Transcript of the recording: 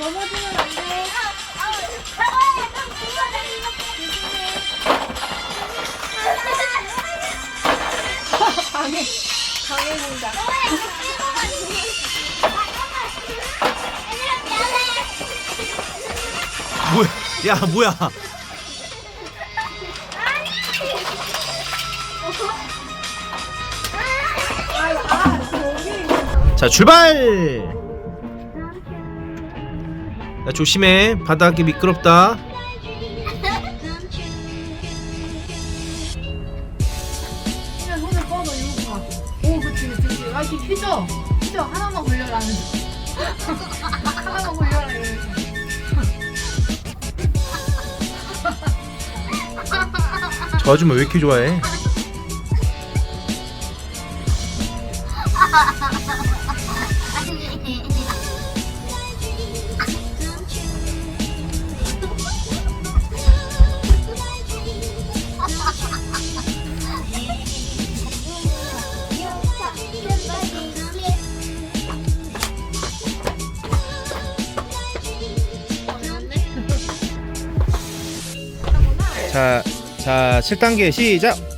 넘어지면 안 돼. 방해, 방해 공작. 뭐야? 야 뭐야? 자 출발! 야 조심해 바닥이 미끄럽다. 이렇게 휘저. 저 아줌마 왜 이렇게 좋아해? 자, 자 7단계 시작.